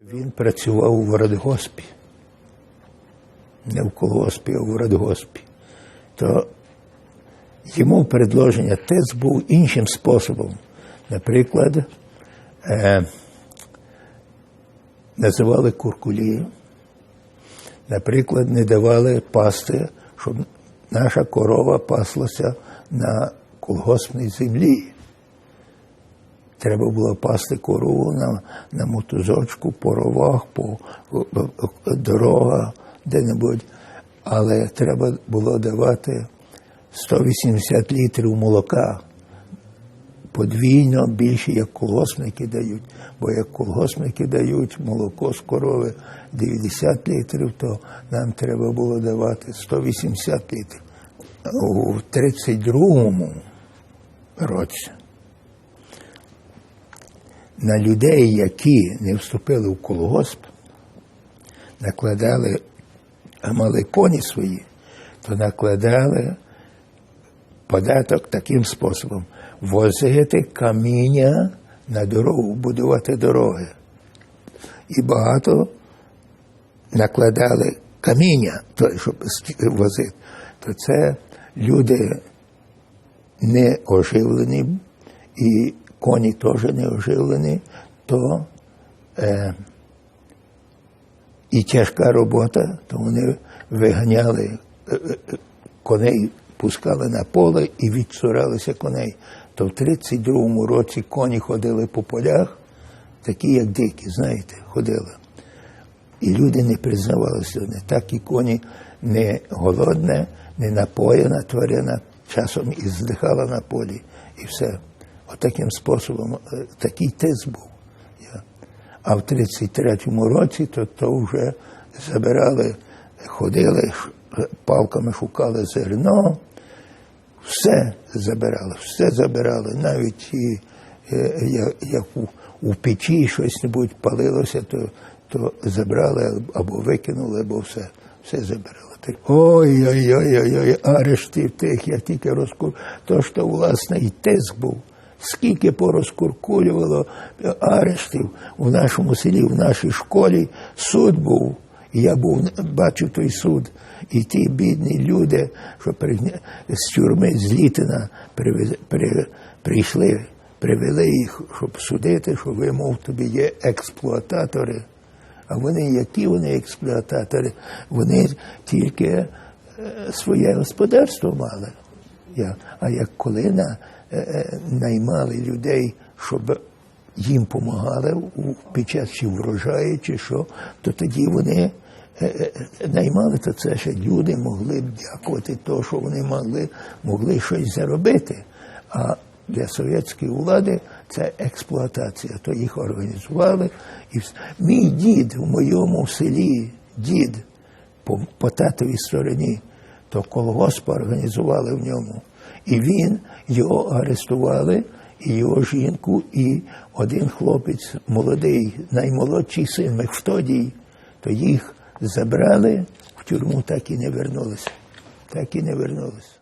Він працював у радгоспі. Не в колгоспі, а в радгоспі. То йому предложення теж був іншим способом. Наприклад, е, називали куркулі, наприклад, не давали пасти, щоб наша корова паслася на колгоспній землі. Треба було пасти корову на, на мотузочку, по ровах, по дорогах, де-небудь. Але треба було давати 180 літрів молока. Подвійно більше, як колгоспники дають. Бо як колгоспники дають молоко з корови 90 літрів, то нам треба було давати 180 літрів. У 32-му році на людей, які не вступили в колгосп, накладали, а мали коні свої, то накладали податок таким способом возити каміння на дорогу, будувати дороги. І багато накладали каміння, то, щоб возити. То це люди не оживлені і коні теж не оживлені, то е, і тяжка робота, то вони виганяли е, е, коней, пускали на поле і відсуралися коней. То в 32-му році коні ходили по полях, такі, як дикі, знаєте, ходили. І люди не признавалися, не так і коні не голодне, не напоєна тварина, часом і здихала на полі, і все. Отаким способом, е, такий тиск був. А в 33-му році то, то вже забирали, ходили, палками шукали зерно, все забирали, все забирали, навіть і, е, як у, у печі щось небудь палилося, то, то забрали або викинули, або все, все забирали. Ой-ой-ой, арештів тих, я тільки розкур. То, що власне і тиск був. Скільки порозкуркулювало арештів у нашому селі, в нашій школі, суд був. І я був, бачив той суд. І ті бідні люди, що пригня- з тюрми з Літина привез- при- прийшли, привели їх, щоб судити, що ви, мов тобі є експлуататори. А вони, які вони експлуататори, вони тільки е, своє господарство мали. А як коли на, е, е, наймали людей, щоб їм допомагали під час чи врожаю, чи що, то тоді вони е, наймали, то це ще люди могли б дякувати того, що вони могли, могли щось заробити. А для совєтської влади це експлуатація. То їх організували. І мій дід в моєму селі, дід по, по татовій стороні, то колгосп організували в ньому. І він його арестували, і його жінку, і один хлопець молодий, наймолодший син Мехтодій, то їх забрали в тюрму, так і не вернулися. Так і не вернулися.